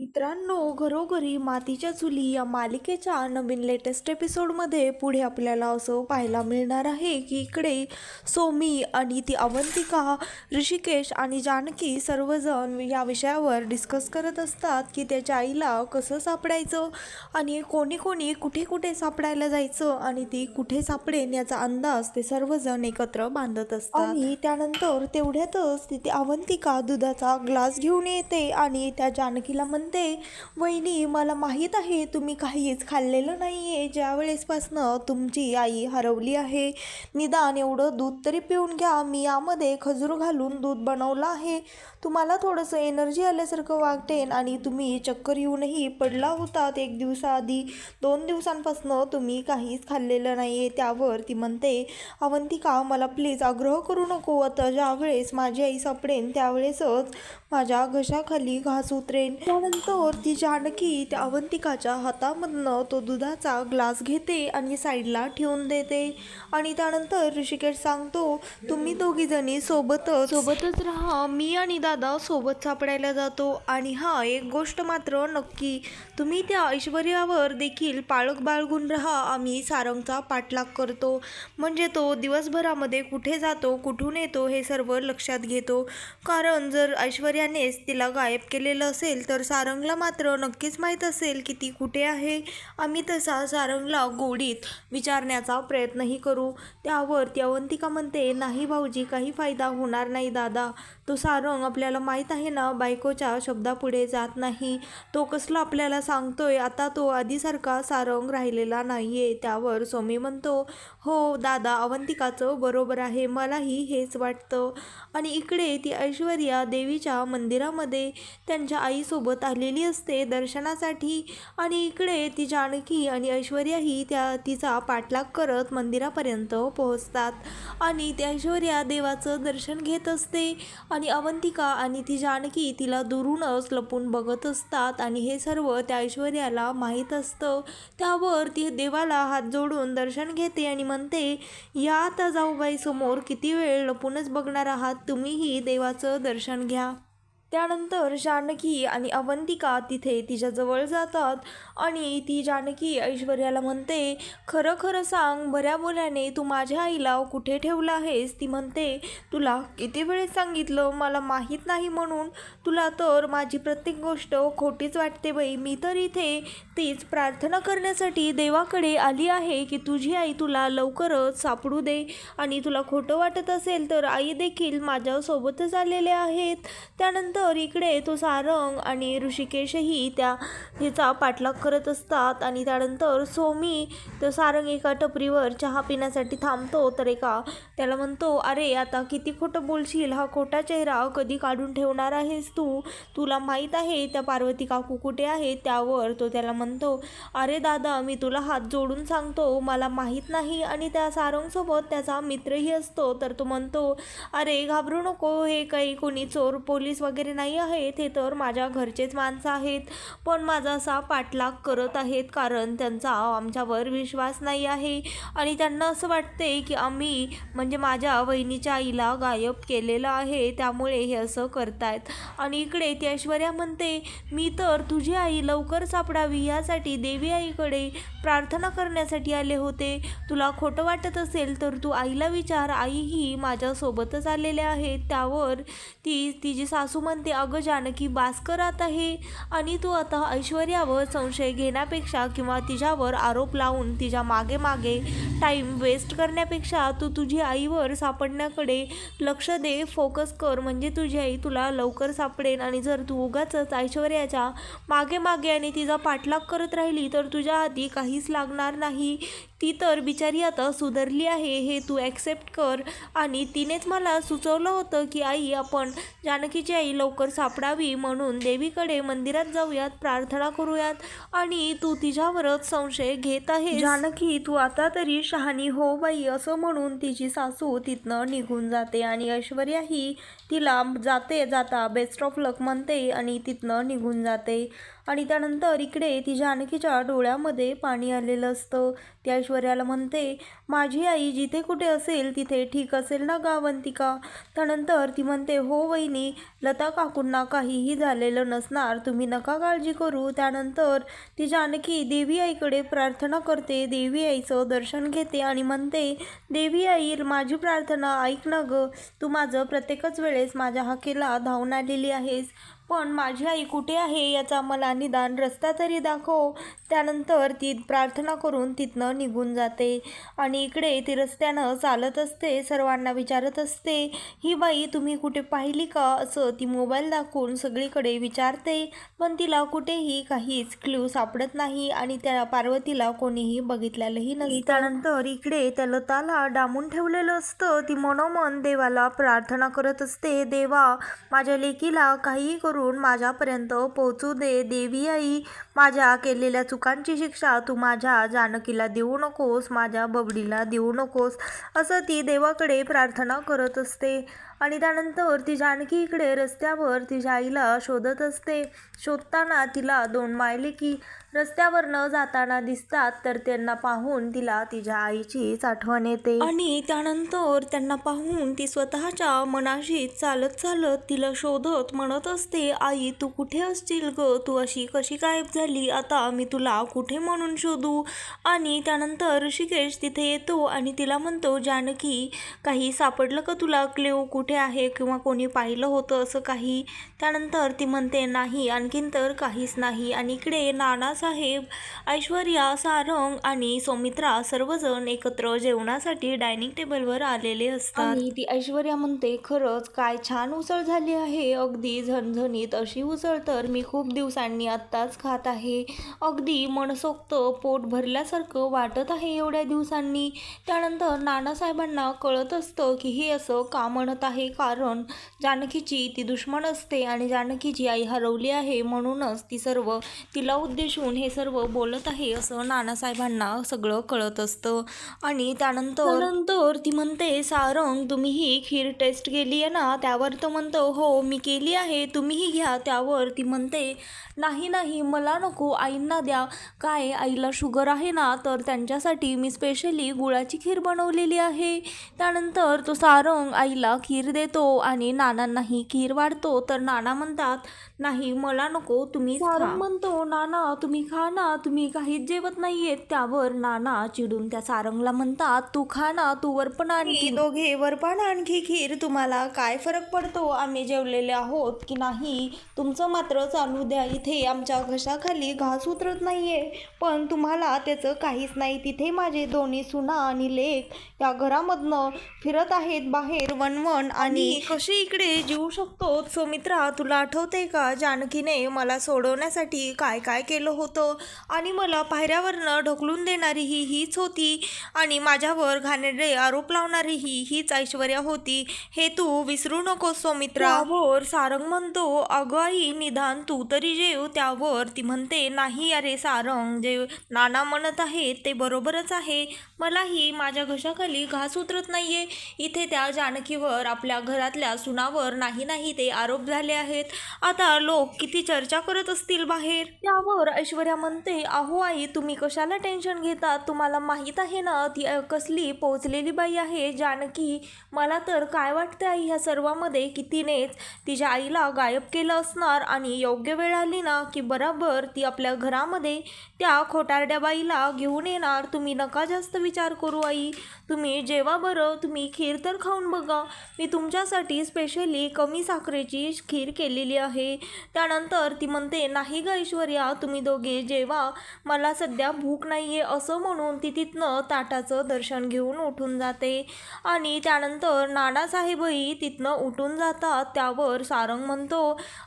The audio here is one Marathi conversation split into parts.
मित्रांनो घरोघरी मातीच्या चुली या मालिकेच्या नवीन लेटेस्ट एपिसोडमध्ये पुढे आपल्याला असं पाहायला मिळणार आहे की इकडे सोमी आणि ती अवंतिका ऋषिकेश आणि जानकी सर्वजण या विषयावर डिस्कस करत असतात की त्याच्या आईला कसं सापडायचं आणि कोणी कोणी कुठे कुठे सापडायला जायचं आणि ती कुठे सापडेन याचा अंदाज ते सर्वजण एकत्र बांधत असतात. आणि त्यानंतर तेवढ्यातच तिथे अवंतिका दुधाचा ग्लास घेऊन येते आणि त्या जानकीला म्हणते म्हणते वहिनी मला माहीत आहे तुम्ही काहीच खाल्लेलं नाही आहे ज्या वेळेसपासनं तुमची आई हरवली आहे निदान एवढं दूध तरी पिऊन घ्या. मी यामध्ये खजूर घालून दूध बनवलं आहे. तुम्हाला थोडंसं एनर्जी आल्यासारखं वागतेन आणि तुम्ही चक्कर येऊनही पडला होतात एक दिवसाआधी दोन दिवसांपासनं तुम्ही काहीच खाल्लेलं नाही आहे त्यावर ती म्हणते अवंतिका मला प्लीज आग्रह करू नको. आता ज्या वेळेस माझी आई सापडेन त्यावेळेसच माझ्या घशाखाली घास उतरेन. त्यानंतर ती जानकी त्या अवंतिकाच्या हातामधनं तो दुधाचा ग्लास घेते आणि साईडला ठेवून देते. आणि त्यानंतर ऋषिकेश सांगतो तुम्ही दोघी जणी सोबतच सोबतच राहा. मी आणि दादा सोबत सापडायला जातो. आणि हा एक गोष्ट मात्र नक्की. तुम्ही त्या ऐश्वर्यावर देखील पाळक बाळगून राहा. आम्ही सारंगचा पाठलाग करतो. म्हणजे तो दिवसभरामध्ये कुठे जातो कुठून येतो हे सर्व लक्षात घेतो. कारण जर ऐश्वर्या ऐश्वर्यानेच तिला गायब केलेलं असेल तर सारंगला मात्र नक्कीच माहीत असेल की ती कुठे आहे. आम्ही तसा सारंगला गोडीत विचारण्याचा प्रयत्नही करू. त्यावर ती अवंतिका म्हणते नाही भाऊजी काही फायदा होणार नाही दादा. तो सारंग आपल्याला माहीत आहे ना बायकोच्या शब्दापुढे जात नाही. तो कसला आपल्याला सांगतोय आता तो आधीसारखा सारंग राहिलेला नाही आहे त्यावर स्वामी म्हणतो हो दादा अवंतिकाचं बरोबर आहे. मलाही हेच वाटतं. आणि इकडे ती ऐश्वर्या देवीच्या मंदिरामध्ये त्यांच्या आईसोबत आलेली असते दर्शनासाठी. आणि इकडे ती जानकी आणि ऐश्वर्याही त्या तिचा पाठलाग करत मंदिरापर्यंत पोहोचतात. आणि त्या ऐश्वर्या देवाचं दर्शन घेत असते. आणि अवंतिका आणि ती जानकी तिला दुरूनच लपून बघत असतात. आणि हे सर्व त्या ऐश्वर्याला माहीत असतं. त्यावर ती देवाला हात जोडून दर्शन घेते आणि म्हणते या आता जाऊबाई समोर किती वेळ लपूनच बघणार आहात? तुम्हीही देवाचं दर्शन घ्या. त्यानंतर जानकी आणि अवंतिका तिथे तिच्याजवळ जातात आणि ती जानकी ऐश्वर्याला म्हणते खरं खरं सांग बऱ्या बोल्याने तू माझ्या आईला कुठे ठेवलं आहेस? ती म्हणते तुला किती वेळेस सांगितलं मला माहीत नाही म्हणून. तुला तर माझी प्रत्येक गोष्ट खोटीच वाटते बाई. मी तर इथे तीच प्रार्थना करण्यासाठी देवाकडे आली आहे की तुझी आई तुला लवकरच सापडू दे. आणि तुला खोटं वाटत असेल तर आई देखील माझ्यासोबतच आलेले आहेत. त्यानंतर तर इकडे तो सारंग आणि ऋषिकेशही त्या हिचा पाठलाग करत असतात आणि त्यानंतर सोमी तो सारंग एका टपरीवर चहा पिण्यासाठी थांबतो. तर एका त्याला म्हणतो अरे आता किती खोटं बोलशील? हा खोटा चेहरा कधी काढून ठेवणार आहेस तू? तुला माहीत आहे त्या पार्वती काकू कुठे आहे त्यावर तो त्याला म्हणतो अरे दादा मी तुला हात जोडून सांगतो. मला माहीत नाही. आणि त्या सारंगसोबत त्याचा मित्रही असतो. तर तो म्हणतो अरे घाबरू नको. हे काही कोणी चोर पोलीस वगैरे नाही आहेत हे तर माझ्या घरचेच माणसं आहेत. पण माझा असा पाठलाग करत आहेत कारण त्यांचा आमच्यावर विश्वास नाही आहे. आणि त्यांना असं वाटते की आम्ही म्हणजे माझ्या वहिनीच्या आईला गायब केलेलं आहे त्यामुळे हे असं करतायत. आणि इकडे ती ऐश्वर्या म्हणते मी तर तुझी आई लवकर सापडावी यासाठी देवी आईकडे प्रार्थना करण्यासाठी आले होते. तुला खोटं वाटत असेल तर तू आईला विचार. आईही माझ्यासोबतच आलेल्या आहेत. त्यावर ती तिची सासू म्हणते अगं जानकी भास्कर आता हे आणि तू आता ऐश्वर्यावर संशय घेण्यापेक्षा किंवा तिच्यावर आरोप लावून तिच्यामागे मागे टाईम वेस्ट करण्यापेक्षा तू तुझी आईवर सापडण्याकडे लक्ष दे फोकस कर. म्हणजे तुझी आई तुला लवकर सापडेल आणि जर तू उगाच ऐश्वर्याच्या मागे मागे आणि तिचा पाठलाग करत राहिली तर तुझ्या हाती काहीच लागणार नाही. ती तर बिचारी आता सुधरली आहे हे तू ॲक्सेप्ट कर. आणि तिनेच मला सुचवलं होतं की आई आपण जानकीची आई लवकर सापडावी म्हणून देवीकडे मंदिरात जाऊयात प्रार्थना करूयात. आणि तू तिच्यावरच संशय घेत आहे जानकी तू आता तरी शहाणी हो बाई असं म्हणून तिची सासू तिथनं निघून जाते आणि ऐश्वर्या ही तिला जाते जाता बेस्ट ऑफ लक म्हणते आणि तिथनं निघून जाते. आणि त्यानंतर इकडे ती जानकीच्या डोळ्यामध्ये पाणी आलेलं असतं. ती ऐश्वर्याला म्हणते माझी आई जिथे कुठे असेल तिथे ठीक असेल ना गावंतिका? त्यानंतर ती म्हणते हो वहिनी लता काकूंना काहीही झालेलं नसणार तुम्ही नका काळजी करू. त्यानंतर ती जानकी देवी आईकडे प्रार्थना करते. देवी आईचं दर्शन घेते आणि म्हणते देवी आई माझी प्रार्थना ऐक ना गं. तू माझं प्रत्येकच वेळेस माझ्या हाकेला धावून आलेली आहेस. पण माझी आई कुठे आहे याचा मला निदान रस्ता तरी दाखव. त्यानंतर ती प्रार्थना करून तिथनं निघून जाते. आणि इकडे ती रस्त्यानं चालत असते सर्वांना विचारत असते ही बाई तुम्ही कुठे पाहिली का? असं ती मोबाईल दाखवून सगळीकडे विचारते. पण तिला कुठेही काहीच क्ल्यू सापडत नाही आणि त्या पार्वतीला कोणीही बघितलेलंही नाही त्यानंतर इकडे त्या लताला डांबून ठेवलेलं असतं. ती मनोमन देवाला प्रार्थना करत असते देवा माझ्या लेकीला काहीही करून माझ्यापर्यंत पोहोचू दे. देवी आई माझ्या केलेल्या चुकांची शिक्षा तू माझ्या जानकीला देऊ नकोस माझ्या बबडीला देऊ नकोस असं ती देवाकडे प्रार्थना करत असते. आणि त्यानंतर ती जानकी इकडे रस्त्यावर तिच्या आईला शोधत असते. शोधताना तिला दोन मायलेकी रस्त्यावर न जाताना दिसतात तर त्यांना पाहून तिला तिच्या आईचीच आठवण येते. आणि त्यानंतर त्यांना पाहून ती स्वतःच्या मनाशी चालत चालत तिला शोधत म्हणत असते आई तू कुठे असशील ग? तू अशी कशी गायब झाली? आता मी तुला कुठे म्हणून शोधू? आणि त्यानंतर ऋषिकेश तिथे येतो आणि तिला म्हणतो जानकी काही सापडलं का तुला? क्लेव कुठे आहे किंवा कोणी पाहिलं होतं असं काही त्यानंतर ती म्हणते नाही आणखीन तर काहीच नाही. आणि इकडे नानासाहेब ऐश्वर्या सारंग आणि सौमित्रा सर्वजण एकत्र जेवणासाठी डायनिंग टेबलवर आलेले असतात. आणि ती ऐश्वर्या म्हणते खरंच काय छान उसळ झाली आहे. अगदी झणझणीत अशी उसळ तर मी खूप दिवसांनी आत्ताच खात आहे. अगदी मनसोक्त पोट भरल्यासारखं वाटत आहे एवढ्या दिवसांनी. त्यानंतर नानासाहेबांना कळत असतं की हे असं का म्हणत आहे. कारण जानकीची ती दुश्मन असते आणि जानकीची आई हरवली आहे. म्हणूनच ती सर्व तिला उद्देशून हे सर्व बोलत आहे असं नानासाहेबांना सगळं कळत असतं. आणि त्यानंतर नंतर ती म्हणते सारंग तुम्ही ही खीर टेस्ट केली आहे ना? त्यावर तो म्हणतो हो मी केली आहे. तुम्हीही घ्या. त्यावर ती म्हणते नाही नाही मला नको. आईंना द्या. काय आईला शुगर आहे ना? तर त्यांच्यासाठी मी स्पेशली गुळाची खीर बनवलेली आहे. त्यानंतर तो सारंग आईला खीर देतो आणि नानांनाही खीर वाढतो. तर नाना म्हणतात नाही मला नको तुम्ही म्हणतो नाना तुम्ही खा ना तुम्ही काहीच जेवत नाहीयेत. त्यावर नाना चिडून त्या सारंगला म्हणतात तू खा ना तू वरपण आणखी दोघे वरपण आणखी खीर. तुम्हाला काय फरक पडतो? आम्ही जेवलेले आहोत की नाही? तुमचं मात्र चालू द्या. इथे आमच्या घशाखाली घास उतरत नाहीये. पण तुम्हाला त्याचं काहीच नाही. तिथे माझे दोन्ही सुना आणि लेक या घरामधनं फिरत आहेत बाहेर वनवन आणि कसे इकडे जीव शकतो? सौमित्रा तुला आठवते का जानकीने मला सोडवण्यासाठी काय काय केलं होतं? आणि मला पायऱ्यावरनं ढकलून देणारी ही हीच होती आणि माझ्यावर घाणेरडे आरोप लावणारी ही हीच ऐश्वर्या होती हे तू विसरू नकोस सौमित्रा त्यावर सारंग म्हणतो अगं आई निदान तू तरी जेव त्यावर ती म्हणते नाही अरे सारंग जे नाना म्हणत आहेत ते बरोबरच आहे. मलाही माझ्या घशाखाली घास उतरत नाहीये. इथे त्या जानकीवर आपल्या घरातल्या सुनावर नाही नाही ते आरोप झाले आहेत. आता लोक किती चर्चा करत असतील बाहेर? त्यावर ऐश्वर्या म्हणते अहो आई तुम्ही कशाला टेन्शन घेता? तुम्हाला माहीत आहे ना ती कसली पोचलेली बाई आहे? जानकी मला तर काय वाटते आई ह्या सर्वामध्ये की तिनेच तिच्या आईला गायब केलं असणार आणि योग्य वेळ आली ना की बराबर ती आपल्या घरामध्ये त्या खोटारड्या बाईला घेऊन येणार? तुम्ही नका जास्त विचार करू आई. तुम्ही जेव्हा बरं तुम्ही खीर तर खाऊन बघा. मी तुमच्यासाठी स्पेशली कमी साखरेची खीर केलेली आहे. त्यानंतर ती म्हणते नाही ग ऐश्वर्या तुम्ही दोघे जेव्हा मला सध्या भूक नाही आहे असं म्हणून ती तिथनं ताटाचं दर्शन घेऊन उठून जाते. आणि त्यानंतर नानासाहेबही तिथनं उठून जातात. त्यावर सारंग म्हणतो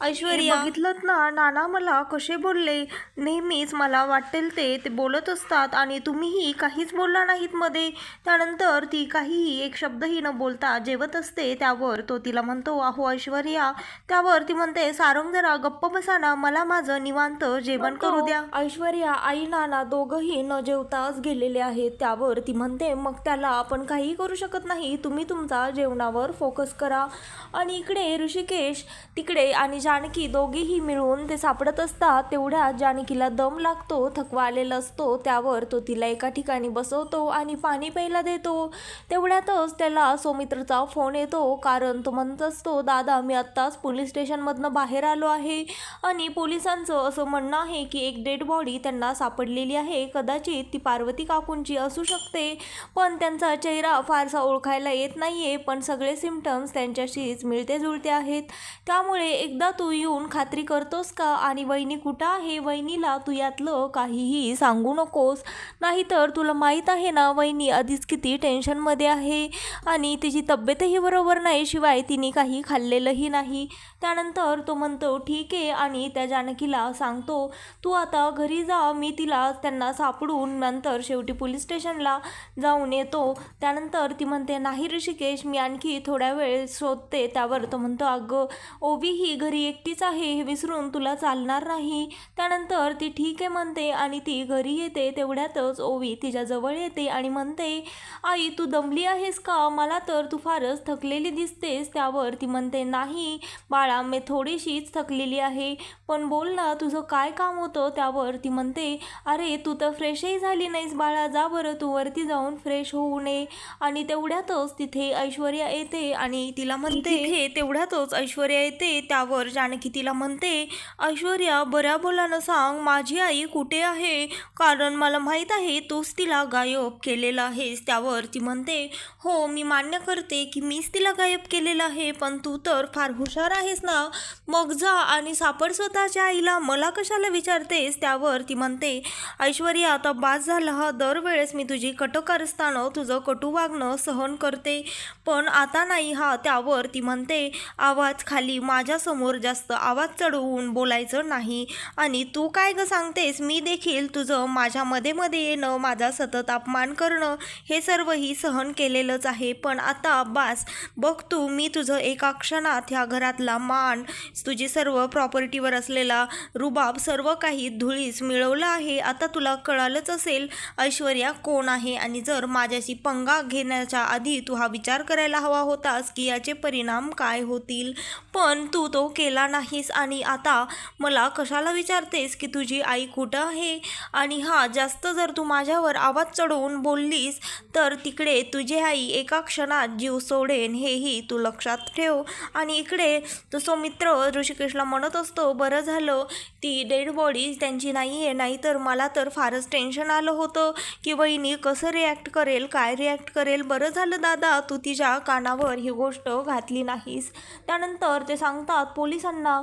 ऐश्वर्या बघितलं ना नाना मला कसे बोलले? नेहमीच मला वाटेल ते ते बोलत असतात आणि तुम्हीही काहीच बोलला नाहीत मध्ये. त्यानंतर ती काहीही एक शब्दही न बोलता जेवत असते. त्यावर तो तिला म्हणतो अहो ऐश्वर्या. त्यावर ती म्हणते सारंग जरा गप्प बसा ना मला माझं निवांत जेवण करू द्या. ऐश्वर्या आई नाना दोघंही न जेवताच गेलेले आहेत. त्यावर ती म्हणते मग त्याला आपण काही करू शकत नाही तुम्ही तुमचा जेवणावर फोकस करा. आणि इकडे ऋषिकेश तिकडे आणि जानकी दोघेही मिळून ते सापडत असतात तेवढ्यात जानकीला दम लागतो थकवा आलेला असतो. त्यावर तो तिला एका ठिकाणी बसवतो आणि पाणी प्यायला देतो. तेवढ्यातच त्याला सौमित्रचा फोन येतो. असतो कारण तो म्हणत असतो दादा मी आत्ताच पोलीस स्टेशनमधनं बाहेर आलो आहे आणि पोलिसांचं असं म्हणणं आहे की एक डेड बॉडी त्यांना सापडलेली आहे. कदाचित ती पार्वती काकूंची असू शकते पण त्यांचा चेहरा फारसा ओळखायला येत नाही आहे पण सगळे सिमटम्स त्यांच्याशीच मिळते जुळते आहेत. त्यामुळे एकदा तू येऊन खात्री करतोस का? आणि वहिनी कुठं आहे? वहिनीला तू यातलं काहीही सांगू नकोस. नाहीतर तुला माहीत आहे ना वहिनी आधीच किती टेन्शनमध्ये आहे आणि तिची तब्येतही बरोबर नाही शिवाय तिने काही खाल्लेलंही नाही. त्यानंतर तो म्हणतो ठीक आहे. आणि त्या जानकीला सांगतो तू आता घरी जा मी तिला त्यांना सापडून नंतर शेवटी पोलीस स्टेशनला जाऊन येतो. त्यानंतर ती म्हणते नाही ऋषिकेश मी आणखी थोड्या वेळ शोधते. त्यावर तो म्हणतो अगं ओवी ही घरी एकटीच आहे हे विसरून तुला चालणार नाही. त्यानंतर ती ठीक आहे म्हणते आणि ती घरी येते. तेवढ्यातच ओवी तिच्याजवळ येते आणि म्हणते आई तू दमली आहेस का? मला तर तू फारच थकले थकलेली दिसतेस त्यावर. ती म्हणते नाही बाळा मी थोडीशीच थकलेली आहे पण बोल ना तुझं काय काम होतं त्यावर? ती म्हणते अरे तू तर फ्रेशही झाली नाहीस बाळा जा बरं तू वरती जाऊन फ्रेश होऊ नये आणि तेवढ्यातच तिथे ऐश्वर्या येते आणि तिला म्हणते हे तेवढ्यातच ऐश्वर्या येते त्यावर. जानकी तिला म्हणते ऐश्वर्या बऱ्या बोलानं सांग माझी आई कुठे आहे? कारण मला माहीत आहे तूच तिला गायब केलेला आहेस त्यावर. ती म्हणते हो मी मान्य करते की मीच तिला गायब केलेलं आहे पण तू तर फार हुशार आहेस ना. मग जा आणि सापड स्वतःच्या आईला. मला कशाला विचारतेस? त्यावर ती म्हणते ऐश्वर्या आता बास झाला. हा दरवेळेस मी तुझी कटकार असताना तुझं कटू वागणं सहन करते. पण आता नाही हा. त्यावर ती म्हणते आवाज खाली. माझ्यासमोर जास्त आवाज चढवून बोलायचं नाही. आणि तू काय गं सांगतेस? मी देखील तुझं माझ्या मध्ये मध्ये येणं माझा सतत अपमान करणं हे सर्वही सहन केलेलंच आहे. पण आता बास बघ तू मी तुझं एका क्षणात ह्या घरातला मान तुझी सर्व प्रॉपर्टीवर असलेला रुबाब सर्व काही धुळीस मिळवलं आहे. आता तुला कळालंच असेल ऐश्वर्या कोण आहे? आणि जर माझ्याशी पंगा घेण्याच्या आधी तू हा विचार करायला हवा होतास की याचे परिणाम काय होतील? पण तू तो केला नाहीस आणि आता मला कशाला विचारतेस की तुझी आई कुठं आहे? आणि हा जास्त जर तू माझ्यावर आवाज चढवून बोललीस तर तिकडे तुझी आई एका क्षणात जीव सोडेन हेही तू लक्षात ठेव. आणि इकडे जसो मित्र ऋषिकेशला म्हणत असतो बरं झालं ती डेड बॉडी त्यांची नाही आहे नाहीतर मला तर फारच टेन्शन आलं होतं की वहिनी कसं रिॲक्ट करेल काय रिॲक्ट करेल? बरं झालं दादा तू तिच्या कानावर ही गोष्ट घातली नाहीस. त्यानंतर ते सांगतात पोलिसांना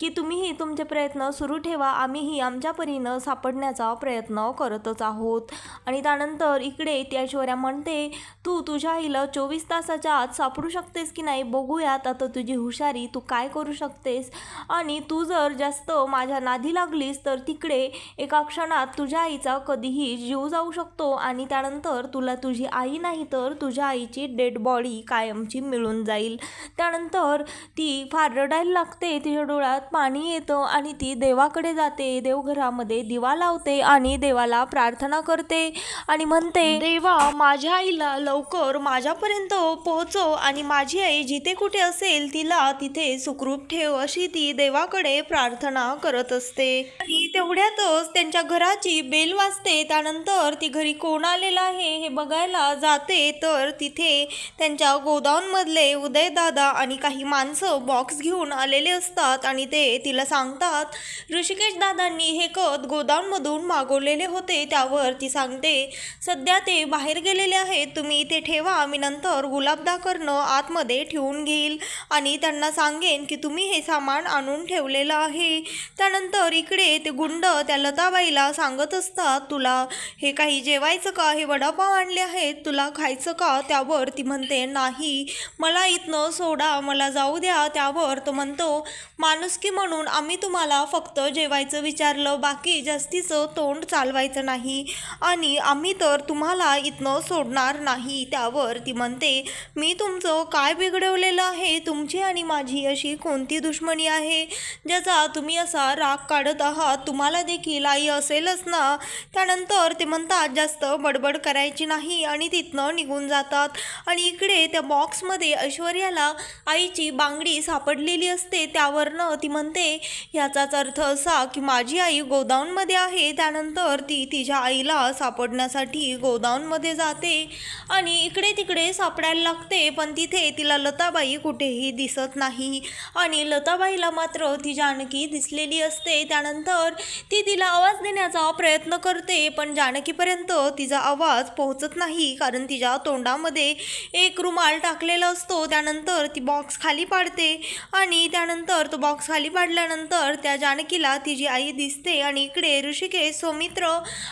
की तुम्हीही तुमचे प्रयत्न सुरू ठेवा आम्हीही आमच्या परीनं सापडण्याचा प्रयत्न करतच आहोत. आणि त्यानंतर इकडे ती ऐश्वर्या म्हणते तू तुझ्या आईला चोवीस तासाच्या आत सापड शकतेस की नाही बघूयात. आता तुझी हुशारी तू काय करू शकतेस? आणि तू जर जास्त माझ्या नादी लागलीस तर तिकडे एका क्षणात तुझ्या आईचा कधीही जीव जाऊ शकतो आणि त्यानंतर तुला तुझी आई नाही तर तुझ्या आईची डेड बॉडी कायमची मिळून जाईल. त्यानंतर ती फार रडायला लागते तिच्या डोळ्यात पाणी येतं आणि ती देवाकडे जाते देवघरामध्ये दिवा लावते आणि देवाला प्रार्थना करते आणि म्हणते देवा माझ्या आईला लवकर माझ्यापर्यंत पोहोचव आणि माझी आई जिथे कुठे असेल तिला तिथे सुखरूप ठेव अशी ती देवाकडे प्रार्थना करत असते. आणि तेवढ्यातच त्यांच्या घराची बेल वाजते. त्यानंतर ती घरी कोण आलेला आहे हे बघायला जाते. तर तिथे त्यांच्या गोदाऊनमधले उदयदादा आणि काही माणसं बॉक्स घेऊन आलेले असतात आणि ते तिला सांगतात ऋषिकेश दादांनी हे खत गोदाऊनमधून मागवलेले होते. त्यावर ती सांगते सध्या ते बाहेर गेलेले आहेत. तुम्ही इथे ठेवा. मी नंतर गुलाबदा करणं आतमध्ये ठेवून घेईल आणि त्यांना सांगेन की तुम्ही हे सामान आणून ठेवलेलं आहे. त्यानंतर इकडे ते गुंड त्या लताबाईला सांगत असतात तुला हे काही जेवायचं का? हे वडापाव आणले आहेत. तुला खायचं का? त्यावर ती म्हणते नाही. मला इथनं सोडा. मला जाऊ द्या. त्यावर तो म्हणतो माणुसकी म्हणून आम्ही तुम्हाला फक्त जेवायचं विचारलं. बाकी जास्तीचं तोंड चालवायचं नाही आणि आम्ही तर तुम्हाला इथनं सोडणार नाही. त्यावर ती म्हणते मी तुमचं काय बिघडवलेलं आहे? तुमची आणि माझी अशी कोणती दुश्मनी आहे? ज्याचा तुम्ही असा राग काढत आहात तुम्हाला देखील आई असेलच ना? त्यानंतर ते म्हणतात जास्त बडबड करायची नाही. आणि तिथनं निघून जातात. आणि इकडे त्या बॉक्समध्ये ऐश्वर्याला आईची बांगडी सापडलेली असते. त्यावरनं ती म्हणते याचाच अर्थ असा की माझी आई गोदाऊनमध्ये आहे. त्यानंतर ती तिच्या आईला सापडण्यासाठी गोदाऊनमध्ये जाते आणि इकडे तिकडे सापडायला लागते. पण तिथे तिला लताबाई कुठेही दिसत नाही. आणि लताबाईला मात्र ती जानकी दिसलेली असते. त्यानंतर ती तिला आवाज देण्याचा प्रयत्न करते पण जानकीपर्यंत तिचा आवाज पोहोचत नाही कारण तिच्या तोंडामध्ये एक रुमाल टाकलेला असतो. त्यानंतर ती बॉक्स खाली पाडते आणि त्यानंतर तो बॉक्स खाली पाडल्यानंतर त्या जानकीला तिची आई दिसते आणि इकडे ऋषिकेश सौमित्र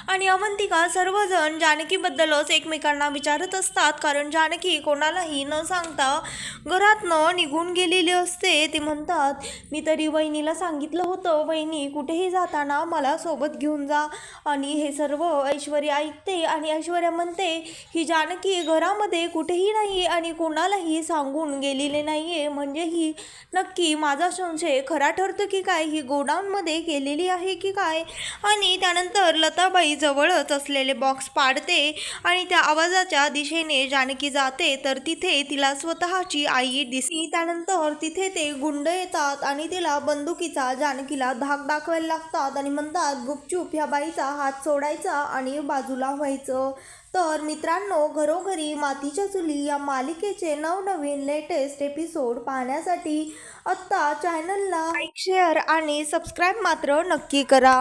आणि अवंतिका सर्वजण जानकीबद्दलच एकमेकांना विचारत असतात कारण जानकी कोणालाही न सांग सांगता घरातनं निघून गेलेले असते. ते म्हणतात मी तरी वहिनीला सांगितलं होतं वहिनी कुठेही जाताना मला सोबत घेऊन जा. आणि हे सर्व ऐश्वर्या ऐकते आणि ऐश्वर्या म्हणते ही जानकी घरामध्ये कुठेही नाही आणि कोणालाही सांगून गेलेले नाही आहे म्हणजे ही नक्की माझा संशय खरा ठरतो की काय? ही गोडाऊनमध्ये गेलेली आहे की काय? आणि त्यानंतर लताबाई जवळच असलेले बॉक्स पाडते आणि त्या आवाजाच्या दिशेने जानकी जाते. तर तिथे तिला स्वतःची आई दिसली. त्यानंतर तिथे ते गुंड येतात आणि तिला बंदुकीचा जानकीला धाक दाखवायला लागतात आणि म्हणतात गुपचूप ह्या बाईचा हात सोडायचा आणि बाजूला व्हायचं. तर मित्रांनो घरोघरी मातीच्या चुली या मालिकेचे नवनवीन लेटेस्ट एपिसोड पाहण्यासाठी आत्ता चॅनलला लाईक शेअर आणि सबस्क्राईब मात्र नक्की करा.